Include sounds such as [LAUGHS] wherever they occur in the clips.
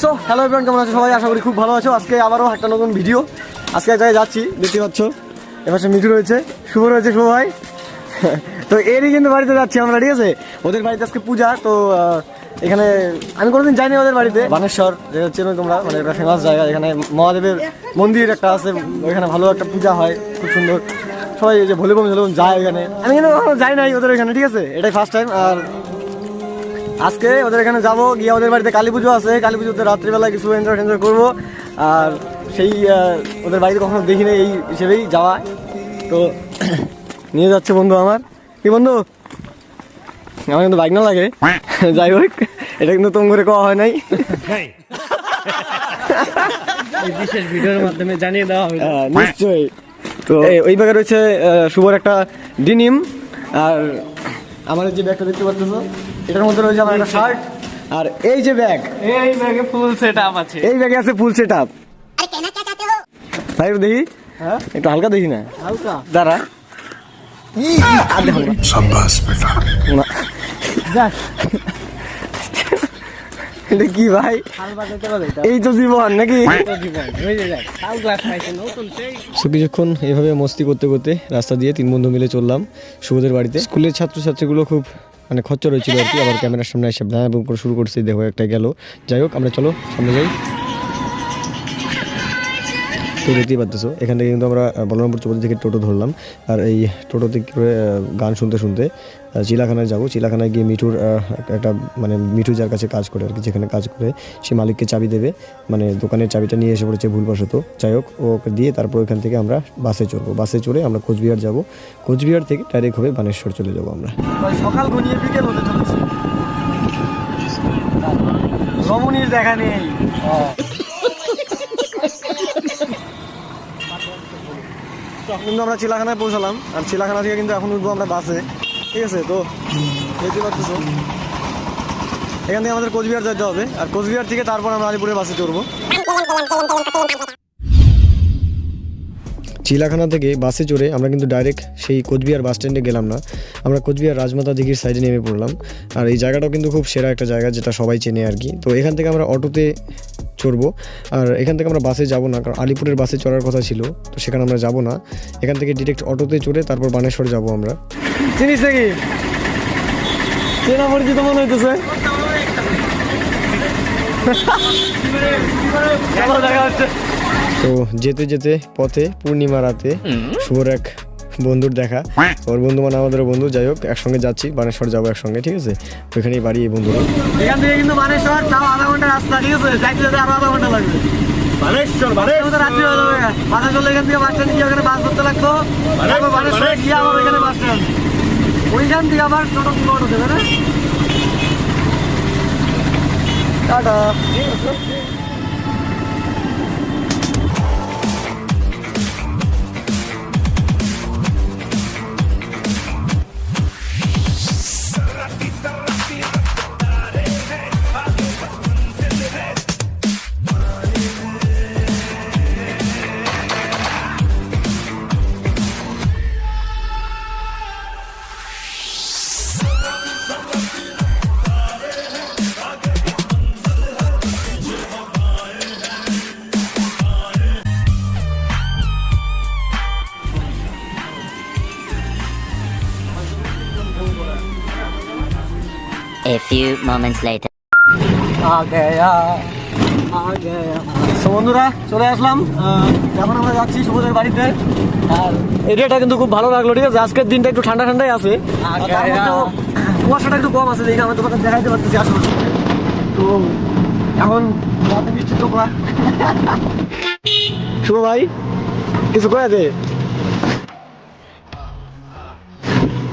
So hello everyone কেমন আছো? সবাই আশা করি খুব ভালো আছো। আজকে আবারও একটা নতুন ভিডিও আজকে এক জায়গায় যাচ্ছি, দেখতে পাচ্ছ এবার সে মিঠু রয়েছে, শুভ রয়েছে শুভ ভাই। তো এরই কিন্তু বাড়িতে যাচ্ছি আমরা, ঠিক আছে? ওদের বাড়িতে আজকে পূজা, তো এখানে আমি কোনোদিন যাইনি ওদের বাড়িতে। বানেশ্বর, যেটা চেনো তোমরা মানে একটা ফেমাস জায়গা, এখানে মহাদেবের মন্দির একটা আছে, ওইখানে ভালো একটা পূজা হয়, খুব সুন্দর। সবাই যে ভলিবম যায় এখানে। আমি কিন্তু যাই নাই ওদের এখানে ঠিক আছে? এটাই ফার্স্ট টাইম আর আজকে ওদের এখানে যাব গিয়ে ওদের বাড়িতে কালী পুজো আছে। কালী পুজোতে রাত্রিবেলায় কিছু এনজয় এনজয় করব। আর সেই ওদের বাড়িতে কখনো দেখি দেখিনি এই হিসেবেই যাওয়া। তো [COUGHS] নিয়ে যাচ্ছে বন্ধু আমার। কি বন্ধু? আমার কিন্তু বাইক না লাগে। [LAUGHS] যাই হোক এটা কিন্তু তোম করে কওয়া হয় নাই। [LAUGHS] বিশেষ ভিডিওর মাধ্যমে জানিয়ে দেওয়া হবে হ্যাঁ, নিশ্চয়ই। তো ওই ব্যাগে রয়েছে শুভর একটা ডিনিম। আর আমার যে ব্যাগটা দেখতে পাচ্ছ? এটার মধ্যে রয়েছে আমার একটা শার্ট আর এই যে ব্যাগ এই ব্যাগে ফুল সেটআপ আছে। এই ব্যাগে আছে ফুল সেটআপ আরে কেনা কে চাতে হো? ভাই দেখি। হ্যাঁ? একটু হালকা দেখি না? হালকা। দাঁড়া। এটা কি ভাই? এই তো জীবন নাকি? কিছুক্ষণ এভাবে মস্তি করতে করতে রাস্তা দিয়ে তিন বন্ধু মিলে চললাম শুভদের বাড়িতে। স্কুলের ছাত্রছাত্রীগুলো খুব মানে খচ্চর হয়েছিল আর কি। আবার ক্যামেরার সামনে এসে ভ্যাঁ করে শুরু করছি, দেখো একটা গেল। যাই হোক, আমরা চলো, সামনে যাই। তো দেখতেই পারতেছো, এখান থেকে কিন্তু আমরা বলরামপুর চৌপতি থেকে টোটো ধরলাম। আর এই টোটোতে গান শুনতে শুনতে চিলাখানায় যাব। চিলাখানায় গিয়ে মিঠুর একটা মানে মিঠু যার কাছে কাজ করে আর কি যেখানে কাজ করে সে মালিককে চাবি দেবে। মানে দোকানের চাবিটা নিয়ে এসে পড়েছে ভুলবশত। যাই হোক ওকে দিয়ে তারপর ওখান থেকে আমরা বাসে চড়বো। বাসে চড়ে আমরা কোচবিহার যাব। কোচবিহার থেকে ডাইরেক্ট হবে বানেশ্বর চলে যাব আমরা। সকাল ঘনিয়ে বিকেল হতে চলেছে। রমণীর দেখা নেই। কিন্তু আমরা চিলাখানায় পৌঁছালাম। আর চিলাখানা থেকে কিন্তু এখন উঠবো আমরা বাসে। ঠিক আছে, তো দেখতে পাচ্ছ এখান থেকে আমাদের কোচবিহার যেতে হবে। আর কোচবিহার থেকে তারপর আমরা আলিপুরের বাসে চড়বো। চিলাখানা থেকে বাসে চড়ে আমরা কিন্তু ডাইরেক্ট সেই কোচবিহার বাস স্ট্যান্ডে গেলাম না। আমরা কোচবিহার রাজমাতা দিঘির সাইডে নেমে পড়লাম। আর এই জায়গাটাও কিন্তু খুব সেরা একটা জায়গা যেটা সবাই চেনে আর কি। তো এখান থেকে আমরা অটোতে চড়বো। আর এখান থেকে আমরা বাসে যাব না কারণ আলিপুরের বাসে চড়ার কথা ছিল তো সেখানে আমরা যাব না। এখান থেকে ডিরেক্ট অটোতে চড়ে তারপর বানেশ্বর যাব আমরা। চিনিস নাকি চেনা পরিচিত মনে হইতেছে। দেখা হচ্ছে তো যেতে যেতে পথে পূর্ণিমা রাতে শুভর এক বন্ধুর দেখা। ওর বন্ধু মানে আমাদের বন্ধু যাই হোক একসঙ্গে যাচ্ছি বানেশ্বর যাব একসঙ্গে ঠিক আছে? ওইখানেই বাড়ি এই বন্ধুরা। এখান থেকে কিন্তু বানেশ্বর তাও আধা ঘণ্টা রাস্তা ঠিক আছে? যাইতে যেতে আরও আধা ঘণ্টা লাগবে। বানেশ্বর বানেশ্বর। রাত্রি হয়ে যাবে। বাসে এখান থেকে বাস স্ট্যান্ড গিয়ে ওখানে বাস ধরতে লাগতো। তারপর বানেশ্বর গিয়ে আবার ওইখানে বাস স্ট্যান্ড। ওইখান থেকে আবার টোটো অটো দেবে না? টাটা। Few moments later. তো বন্ধুরা চলে আসলাম। এখন আমরা যাচ্ছি শুভদের বাড়িতে। আর এরিয়াটা কিন্তু খুব ভালো লাগল ঠিক আছে? আজকের দিনটা একটু ঠান্ডা ঠান্ডাই আছে। কুয়াশাটা একটু কম আছে দেখে আমি তোমাকে দেখাইতে পারতেছি আসলে। তো এখন বৃষ্টি তো শুভ ভাই কিছু করে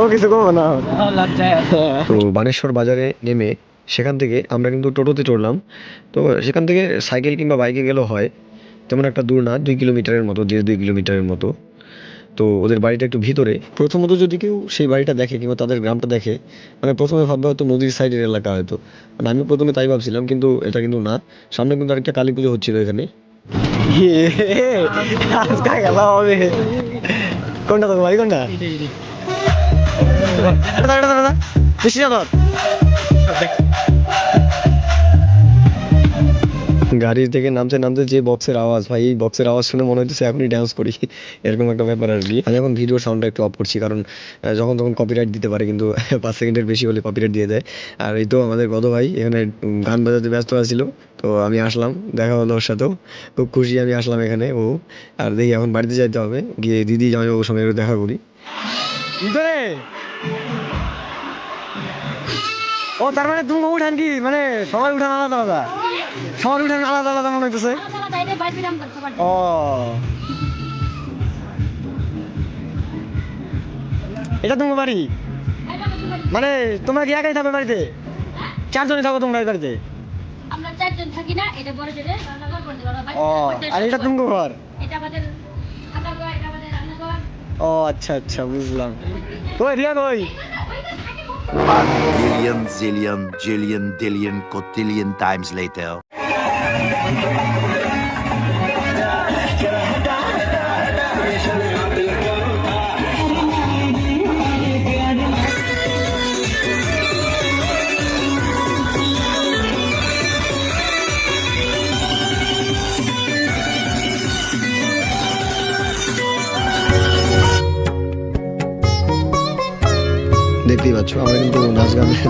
ও কিছু কমো না? তো বানেশ্বর বাজারে নেমে সেখান থেকে আমরা কিন্তু টোটোতে চড়লাম। তো সেখান থেকে সাইকেল কিংবা বাইকে গেলেও হয়। তেমন একটা দূর না দুই কিলোমিটারের মতো দেড় দুই কিলোমিটারের মতো। তো ওদের বাড়িটা একটু ভিতরে। প্রথমত যদি কেউ সেই বাড়িটা দেখে কিংবা তাদের গ্রামটা দেখে মানে প্রথমে ভাববে হয়তো নদীর সাইডের এলাকা হয়তো। মানে আমি প্রথমে তাই ভাবছিলাম কিন্তু এটা কিন্তু না। সামনে কিন্তু আরেকটা কালী পুজো হচ্ছিল এখানে। হবে কোনটা তোর বাড়ি কোনটা? ধর। গাড়ি থেকে নামতে নামতে যে বক্সের আওয়াজ, ভাই, এই বক্সের আওয়াজ শুনে মনে হচ্ছে এখনই ডান্স করি। এরকম একটা ব্যাপার আর কি। আমি এখন ভিডিও সাউন্ডটা একটু অফ করছি, কারণ যখন তখন কপিরাইট দিতে পারে, কিন্তু [LAUGHS] পাঁচ সেকেন্ডের বেশি হলে কপিরাইট দিয়ে দেয়। আর এই তো আমাদের গদ ভাই, এখানে গান বাজাতে ব্যস্ত আছিল, তো আমি আসলাম, দেখা হলো ওর সাথেও। খুব খুশি আমি আসলাম এখানে, ও। আর দেখি এখন বাড়িতে যাইতে হবে, গিয়ে দিদি জামাইবাবুর সঙ্গে দেখা করি। ভিতরে ও তার মানে তুমি উঠান কি? মানে সবাই উঠান আলাদা আলাদা? সবার উঠান আলাদা আলাদা মনে হইতেছে? ও। এটা তোমার বাড়ি? মানে তোমরা কি একাই থাকবে বাড়িতে? চারজনই থাকো তোমরা এই বাড়িতে? আমরা চারজন থাকি না এটা বড় ভাই। ও আর এটা তুমি ঘর? এটা আমাদের ও আচ্ছা আচ্ছা বুঝলাম কই রিয়া কই Billion, zillion, jillion, dillion, cotillion times later.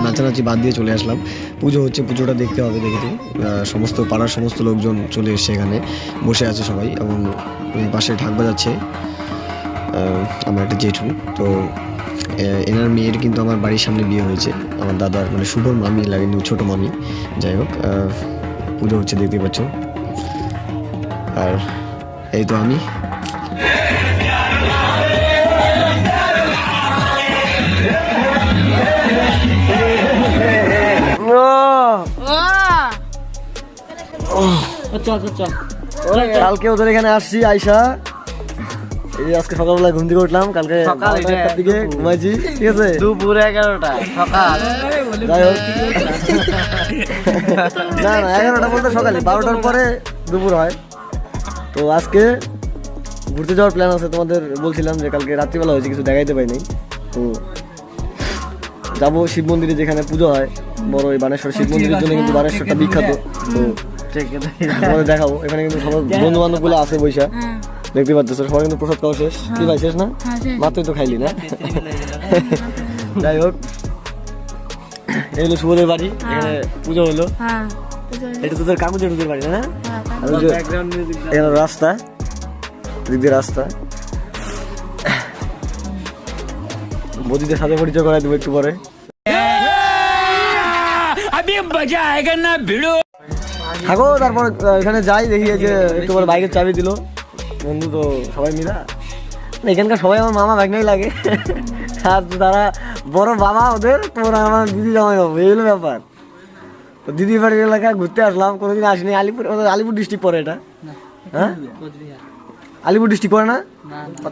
নাচানাচি বাদ দিয়ে চলে আসলাম। পুজো হচ্ছে, পুজোটা দেখতে হবে দেখেছি সমস্ত পাড়ার সমস্ত লোকজন চলে এসছে এখানে। বসে আছে সবাই এবং পাশে ঢাক বাজাচ্ছে আমার একটা জেঠু। তো এনার মেয়ের কিন্তু আমার বাড়ির সামনে বিয়ে হয়েছে। আমার দাদার মানে শুভর মামি লাগে ছোটো মামি। যাই হোক পুজো হচ্ছে দেখতে পাচ্ছ। আর এই তো আমি। চল চল চল। কালকে ওদের এখানে আসছি আইসা এই আজকে সকালবেলা ঘুম থেকে উঠলাম কালকে সকাল দিকে ঘুমাইছি ঠিক আছে? দুপুর এগারোটা সকাল। যাই হোক। না না এগারোটা বলতে সকালে বারোটার পরে দুপুর হয়। তো আজকে ঘুরতে যাওয়ার প্ল্যান আছে তোমাদের বলছিলাম যে কালকে রাত্রিবেলা হয়েছে কিছু দেখাইতে পাইনি তো যাব শিব মন্দিরে যেখানে পুজো হয় বড় এই বানেশ্বর শিব মন্দিরের জন্য কিন্তু বানেশ্বরটা বিখ্যাত। তো তোমাদের দেখাবো। এখানে কিন্তু সবার বন্ধু বান্ধবগুলো আছে বৈশা দেখতে পাচ্ছ কিন্তু প্রসাদ খাওয়া শেষ। কি ভাই শেষ না? মাত্রই তো খাইলি না? [LAUGHS] যাই হোক। এই হলো শুভদের বাড়ি। এখানে পুজো হলো। এটা তোদের কাকু জেঠুদের বাড়ি না? আর ওই যে ব্যাকগ্রাউন্ড মিউজিক এখানে রাস্তা। দিক দিয়ে রাস্তা। মোদিদের সাথে পরিচয় করাই দেবো একটু পরে। থাকো তারপর এখানে যাই দেখি যে একটু পরে বাইকের চাবি দিল। বন্ধু তো সবাই মিলা। এখানকার সবাই আমার মামা ভাগ্নেই লাগে। [LAUGHS] আর তারা বড় বাবা ওদের তোরা আমার দিদি জামাই বাবু এই হলো ব্যাপার। তো দিদির বাড়ির এলাকায় ঘুরতে আসলাম কোনোদিন আসিনি। আলিপুর ওদের আলিপুর ডিস্ট্রিক্ট পরে এটা। হ্যাঁ? আলিপুর ডিস্ট্রিক্ট পড়ে না?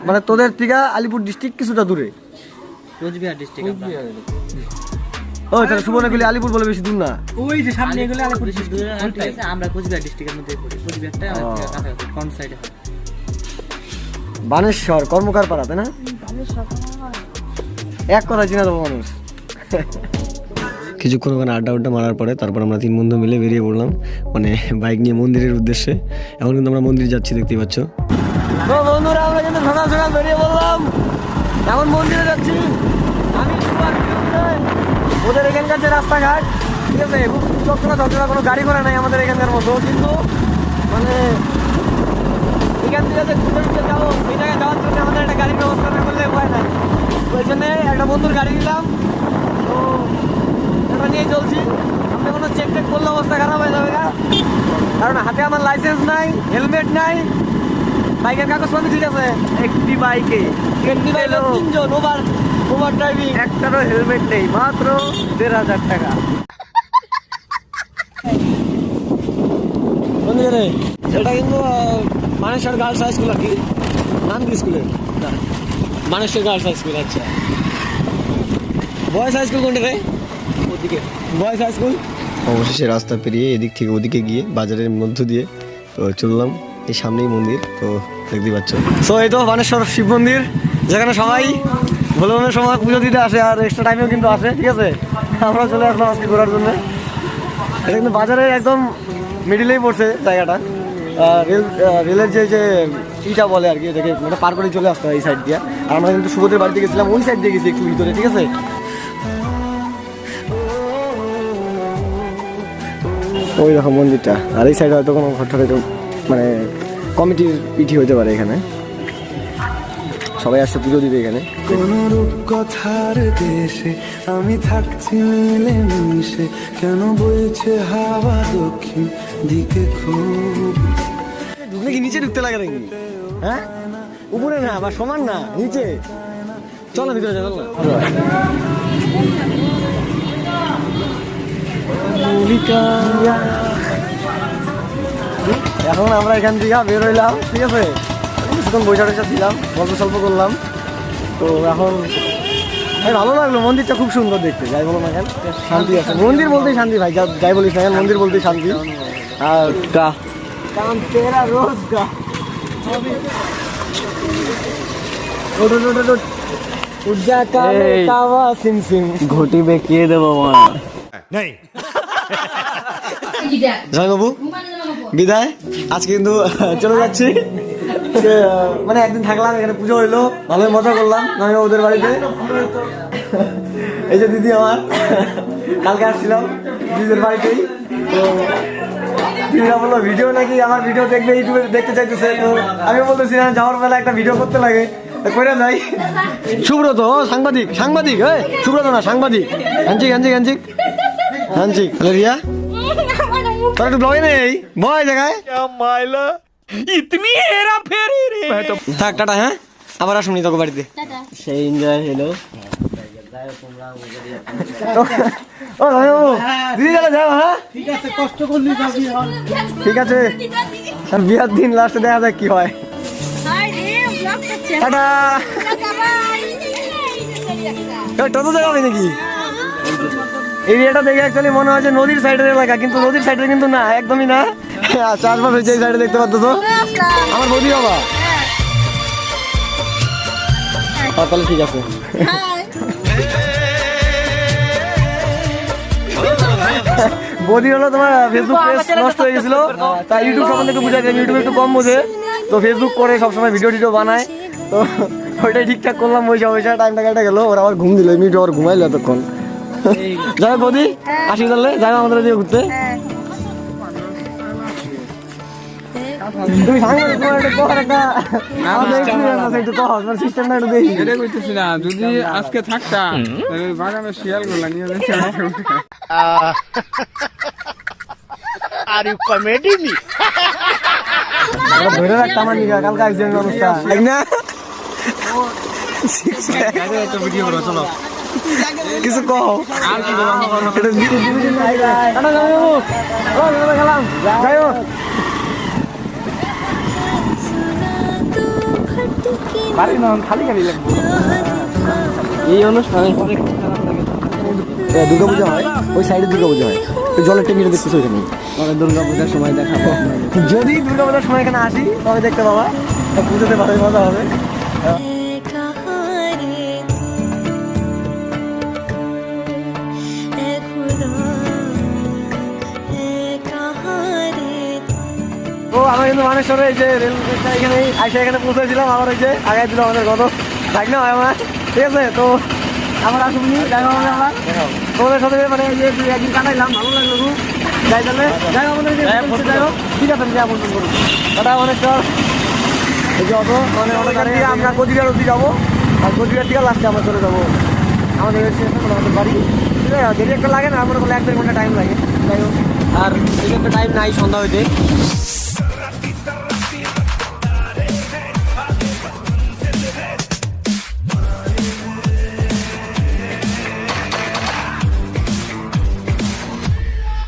মানে তোদের থেকে আলিপুর ডিস্ট্রিক্ট কিছুটা দূরে। কোচবিহার ডিস্ট্রিক্ট ও তাহলে সুবর্ণগুলি আলিপুর বলে বেশি দূর না? ওই যে সামনে এগুলো আলিপুর আমরা কোচবিহার ডিস্ট্রিক্টের মধ্যে পড়ি। কোচবিহারটা কাছাকাছি কোন সাইডে হয়। বানেশ্বর কর্মকার পাড়া তাই না? এক কথা চিনা দেবো মানুষ। কিছুক্ষণ ওখানে আড্ডা আড্ডা মারার পরে তারপর আমরা তিন বন্ধু মিলে বেরিয়ে পড়লাম মানে বাইক নিয়ে মন্দিরের উদ্দেশ্যে। এখন কিন্তু আমরা মন্দির যাচ্ছি দেখতেই পাচ্ছ। বন্ধুরা আমরা কিন্তু সকাল সকাল বেরিয়ে পড়লাম। এখন মন্দিরে যাচ্ছি। আমি সুপার ওদের এখানকার যে রাস্তাঘাট ঠিক আছে খুব চকচকা চকচকা কোনো গাড়ি ঘোড়া নাই আমাদের এখানকার মতো কিন্তু মানে এখান থেকে যে ঘুরতে ঘুরতে যাব এই জায়গায় যাওয়ার জন্য আমাদের একটা গাড়ির ব্যবস্থা না করলে উপায় নাই। ওই জন্যে একটা বন্ধুর গাড়ি নিলাম। তো এটা নিয়ে চলছি। আপনি কোনো চেক টেক করলে অবস্থা খারাপ হয়ে যাবে না। কারণ হাতে আমার লাইসেন্স নাই হেলমেট নাই। বাইকের কাগজপত্র ঠিক আছে। একটি বাইকে। একটি বাইকে তিনজন ওভার ওভার ড্রাইভিং একটারও হেলমেট নেই মাত্র দেড় হাজার টাকা। এটা কিন্তু মানেশ্বর গার্লস হাই স্কুল আর কি? নাম কি স্কুলের না মানেশ্বর গার্লস হাই স্কুল আচ্ছা। বয়েজ হাই স্কুল কোনটা রে? ওদিকে। বয়েজ হাই স্কুল অবশেষে রাস্তা পেরিয়ে এদিক থেকে ওদিকে গিয়ে বাজারের মধ্য দিয়ে তো চললাম এই সামনেই মন্দির তো দেখতে পাচ্ছ। তো এই তো মানেশ্বর শিব মন্দির যেখানে সবাই ভোলের সময় পুজো দিতে আসে আর এক্সট্রা টাইমেও কিন্তু আসে, ঠিক আছে? আমরা চলে আসলাম আজকে ঘোরার জন্য। এটা কিন্তু বাজারের একদম মিডিলেই পড়ছে জায়গাটা। রেল রেলের যে যে ইটা বলে আর কি, এটাকে মানে পার করে চলে আসতে হয় এই সাইড দিয়ে। আর আমরা কিন্তু সুবোধের বাড়িতে গেছিলাম, ওই সাইড দিয়ে গেছি একটু ভিতরে, ঠিক আছে? ওই রকম মন্দিরটা। আর এই সাইডে হয়তো কোনো ঘরটা মানে কমিটির পিঠি হতে পারে এখানে। সবাই আসছে পুজো দিবে এখানে। কোন রূপকথার দেশে আমি থাকছি মিলে মিশে কেন বইছে হাওয়া দক্ষিণ দিকে খুব? ঢুকলে কি নিচে ঢুকতে লাগে নাকি? হ্যাঁ? উপরে না বা সমান না নিচে। চল ভিতরে চল। এখন আমরা এখান থেকে বের হইলাম ঠিক আছে? কিছুক্ষণ বৈশা টৈশা ছিলাম গল্প সল্প করলাম। তো এখন এই ভালো লাগল মন্দিরটা খুব সুন্দর দেখতে যাই বলো না কেন? শান্তি আছে। মন্দির বলতেই শান্তি ভাই যা- যাই বলিস না কেন মন্দির বলতেই শান্তি। আর গা। কাম তেরা রোজ ঘটি বেঁকিয়ে দেবো জয় বাবু বিদায়। আজকে কিন্তু চলে যাচ্ছি। মানে একদিন থাকলাম এখানে পুজো হইল ভালোই মজা করলাম আমি ওদের বাড়িতে। এই যে দিদি আমার কালকে আসছিলাম দিদিদের বাড়িতেই। তো দিদিরা বলল ভিডিও নাকি আমার ভিডিও দেখবে ইউটিউবে দেখতে চাইতেছে। তো আমি বলতেছি না যাওয়ার বেলা একটা ভিডিও করতে লাগে। তো করে যাই। সুব্রত ও সাংবাদিক সাংবাদিক হ্যাঁ সুব্রত না সাংবাদিক। হাঞ্চিক হাঞ্চিক হাঞ্চিক হ্যালো রিয়া। [LAUGHS] তোর একটু ব্লগে নেই? বয় জায়গায় থাক টাটা হ্যাঁ আবার আসুন তোকে বাড়িতে সেই এনজয় হলো ও জামাইবাবু, দিদি গেলে যাও হ্যাঁ ঠিক আছে কষ্ট করলি ঠিক আছে আর বিয়ার দিন লাস্টে দেখা যাক কি হয় টাটা এ, টোটো দেখাবে নাকি এরিয়াটা দেখে অ্যাকচুয়ালি মনে হয় যে নদীর সাইডের এলাকা কিন্তু নদীর সাইডে কিন্তু না একদমই না চাষবাস হয়েছে এই সাইডে দেখতে পাচ্ছ। তো আমার বৌদি বাবা। হ্যাঁ, তাহলে ঠিক আছে। বৌদি হলো তোমার ফেসবুক পেজ নষ্ট হয়ে গেছিল। তাই ইউটিউব সম্বন্ধে একটু বুঝাই দিলাম ইউটিউবে একটু কম বোঝে। তো ফেসবুক করে সবসময় ভিডিও টিডিও বানায়। তো ওইটাই ঠিকঠাক করলাম পয়সা পয়সা টাইমটা কেটে গেলো। ওরা আবার ঘুম দিল মিটু আবার ঘুমাইলো এতক্ষণ। যাই বৌদি আসি তাহলে। যাই আমাদের দিয়ে ঘুরতে। তুমি সাংবাদিক তোমার একটু কর একটা আমাদের experience আছে, একটু কর তোমার সিস্টেমটা একটু দেখি এটা কইতেছি না যদি আজকে থাকতাম তাহলে বাগানে শিয়ালগুলা নিয়ে যাচ্ছে আমরা ধরে রাখতাম আমার নিকা কালকে অ্যাক্সিডেন্ট অনুষ্ঠান ঠিক না কিছু কও এটা টাটা যাই না খালি খালি লাগবে এই অনুষ্ঠানে অনেক দুর্গা পূজা হয় ওই সাইডে দুর্গা পূজা হয়। তো জলের টেঙ্গিটা দেখতেছো ওইখানে। পরে দুর্গা পূজার সময় দেখাবো। যদি দুর্গা পূজার সময় এখানে আসি তবে দেখতে পাবা। পুজোতে ভালোই মজা হবে। আমরা কিন্তু মানেশ্বরে এই যে রেল এখানে আইসা এখানে পৌঁছেছিলাম আবার ওই যে আগে দিল আমাদের গত ভাগ না হয় আমার। ঠিক আছে তো আমার আসুনি আমরা। তোমাদের সাথে মানে এই যে একদিন কাটাইলাম ভালো লাগল খুব। যাই তাহলে যাই আমাদের যাই হোক ঠিক আছে যা বলবেন করুন টাটা অনেকটা এই যে অটো মানে গাড়ি আমরা অব্দি যাব। আর কোচিকার থেকে লাস্টে আমরা চলে যাব। আমাদের আমাদের বাড়ি। ঠিক আছে দেরি একটা লাগে না আমরা এক দেড় ঘণ্টা টাইম লাগে। যাই হোক। আর এই একটা টাইম নাই সন্ধ্যা হইতে।